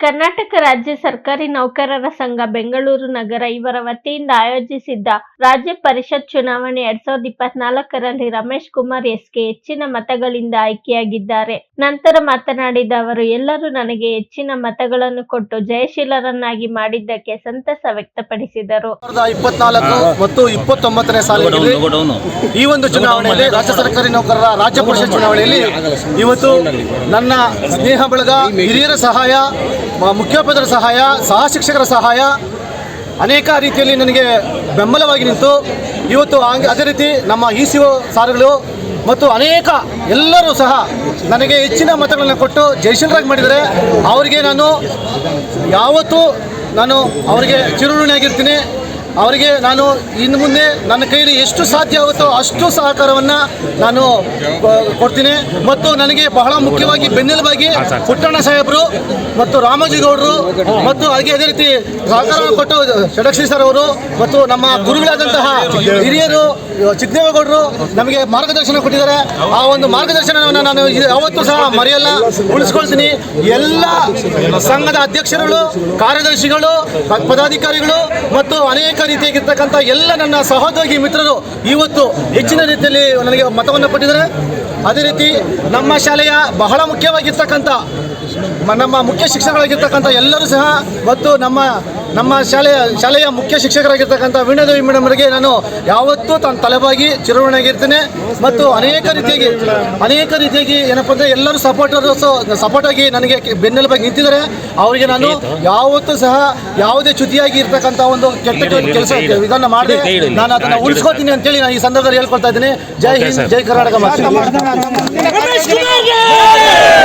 ಕರ್ನಾಟಕ ರಾಜ್ಯ ಸರ್ಕಾರಿ ನೌಕರರ ಸಂಘ ಬೆಂಗಳೂರು ನಗರ ಇವರ ವತಿಯಿಂದ ಆಯೋಜಿಸಿದ್ದ ರಾಜ್ಯ ಪರಿಷತ್ ಚುನಾವಣೆ ಎರಡ್ ಸಾವಿರದ ಇಪ್ಪತ್ನಾಲ್ಕರಲ್ಲಿ ರಮೇಶ್ ಕುಮಾರ್ ಎಸ್ಗೆ ಹೆಚ್ಚಿನ ಮತಗಳಿಂದ ಆಯ್ಕೆಯಾಗಿದ್ದಾರೆ ನಂತರ ಮಾತನಾಡಿದ ಅವರು ಎಲ್ಲರೂ ನನಗೆ ಹೆಚ್ಚಿನ ಮತಗಳನ್ನು ಕೊಟ್ಟು ಜಯಶೀಲರನ್ನಾಗಿ ಮಾಡಿದ್ದಕ್ಕೆ ಸಂತಸ ವ್ಯಕ್ತಪಡಿಸಿದರು ಇಪ್ಪತ್ನಾಲ್ಕು ಮತ್ತು ಇಪ್ಪತ್ತೊಂಬತ್ತನೇ ಸಾಲಿನಲ್ಲಿ ಈ ಒಂದು ಚುನಾವಣೆಯಲ್ಲಿ ರಾಜ್ಯ ಸರ್ಕಾರಿ ನೌಕರರ ರಾಜ್ಯ ಪರಿಷತ್ ಚುನಾವಣೆಯಲ್ಲಿ ಇವತ್ತು ನನ್ನ ಸ್ನೇಹ ಬಳಗ ಹಿರಿಯರ ಸಹಾಯ ಮುಖ್ಯೋಪಾಧ್ಯಾಯರ ಸಹಾಯ, ಸಹ ಶಿಕ್ಷಕರ ಸಹಾಯ, ಅನೇಕ ರೀತಿಯಲ್ಲಿ ನನಗೆ ಬೆಂಬಲವಾಗಿ ನಿಂತು ಇವತ್ತು ಅದೇ ರೀತಿ ನಮ್ಮ ಇ ಸಿ ಒ ಸಾರುಗಳು ಮತ್ತು ಅನೇಕ ಎಲ್ಲರೂ ಸಹ ನನಗೆ ಹೆಚ್ಚಿನ ಮತಗಳನ್ನು ಕೊಟ್ಟು ಜಯಶೀಲರಾಗಿ ಮಾಡಿದರೆ ಅವರಿಗೆ ನಾನು ಯಾವತ್ತೂ ನಾನು ಅವರಿಗೆ ಚಿರುಋಣಿಯಾಗಿರ್ತೀನಿ. ಅವರಿಗೆ ನಾನು ಇನ್ನು ಮುಂದೆ ನನ್ನ ಕೈಲಿ ಎಷ್ಟು ಸಾಧ್ಯ ಆಗುತ್ತೋ ಅಷ್ಟು ಸಹಕಾರವನ್ನು ನಾನು ಕೊಡ್ತೀನಿ. ಮತ್ತು ನನಗೆ ಬಹಳ ಮುಖ್ಯವಾಗಿ ಬೆನ್ನೆಲುಬಾಗಿ ಪುಟ್ಟಣ್ಣ ಸಾಹೇಬರು ಮತ್ತು ರಾಮೋಜಿಗೌಡರು ಮತ್ತು ಹಾಗೆ ಅದೇ ರೀತಿ ಸಹಕಾರ ಕೊಟ್ಟು ಷಡಕ್ಷಿ ಸರ್ ಅವರು ಮತ್ತು ನಮ್ಮ ಗುರುಗಳಾದಂತಹ ಹಿರಿಯರು, ಚಿಕ್ಕದೇವೇಗೌಡರು ನಮಗೆ ಮಾರ್ಗದರ್ಶನ ಕೊಟ್ಟಿದ್ದಾರೆ. ಆ ಒಂದು ಮಾರ್ಗದರ್ಶನವನ್ನು ನಾನು ಯಾವತ್ತೂ ಸಹ ಮರೆಯಲ್ಲ. ಉಳಿಸ್ಕೊಳ್ತೀನಿ. ಎಲ್ಲ ಸಂಘದ ಅಧ್ಯಕ್ಷರುಗಳು, ಕಾರ್ಯದರ್ಶಿಗಳು, ಪದಾಧಿಕಾರಿಗಳು ಮತ್ತು ಅನೇಕ ರೀತಿಯಾಗಿರ್ತಕ್ಕಂಥ ಎಲ್ಲ ನನ್ನ ಸಹೋದ್ಯೋಗಿ ಮಿತ್ರರು ಇವತ್ತು ಹೆಚ್ಚಿನ ರೀತಿಯಲ್ಲಿ ನನಗೆ ಮತವನ್ನು ಕೊಟ್ಟಿದ್ದಾರೆ. ಅದೇ ರೀತಿ ನಮ್ಮ ಶಾಲೆಯ ಬಹಳ ಮುಖ್ಯವಾಗಿರ್ತಕ್ಕಂಥ ನಮ್ಮ ಮುಖ್ಯ ಶಿಕ್ಷಕರಾಗಿರ್ತಕ್ಕಂಥ ಎಲ್ಲರೂ ಸಹ ಮತ್ತು ನಮ್ಮ ನಮ್ಮ ಶಾಲೆಯ ಶಾಲೆಯ ಮುಖ್ಯ ಶಿಕ್ಷಕರಾಗಿರ್ತಕ್ಕಂಥ ವೀಣಾದೇವಿ ಮೇಡಮ್ ಅವರಿಗೆ ನಾನು ಯಾವತ್ತೂ ತನ್ನ ತಲೆಬಾಗಿ ಚಿರವಣೆಯಾಗಿರ್ತೇನೆ ಮತ್ತು ಅನೇಕ ರೀತಿಯಾಗಿ ಅನೇಕ ರೀತಿಯಾಗಿ ಏನಪ್ಪ ಅಂದರೆ ಎಲ್ಲರೂ ಸಪೋರ್ಟರ್ಸ್ ಸಪೋರ್ಟ್ ಆಗಿ ನನಗೆ ಬೆನ್ನೆಲುಬಾಗಿ ನಿಂತಿದ್ದಾರೆ. ಅವರಿಗೆ ನಾನು ಯಾವತ್ತೂ ಸಹ ಯಾವುದೇ ಚ್ಯುತಿಯಾಗಿ ಇರ್ತಕ್ಕಂಥ ಒಂದು ಕೆಟ್ಟ ಕೆಲಸ ಇದನ್ನು ಮಾಡಿ ನಾನು ಅದನ್ನು ಉಳಿಸ್ಕೋತೀನಿ ಅಂತೇಳಿ ನಾನು ಈ ಸಂದರ್ಭದಲ್ಲಿ ಹೇಳ್ಕೊಳ್ತಾ ಇದ್ದೀನಿ. ಜೈ ಹಿಂದ್ ಜೈ ಕರ್ನಾಟಕ ಮಾತೆ.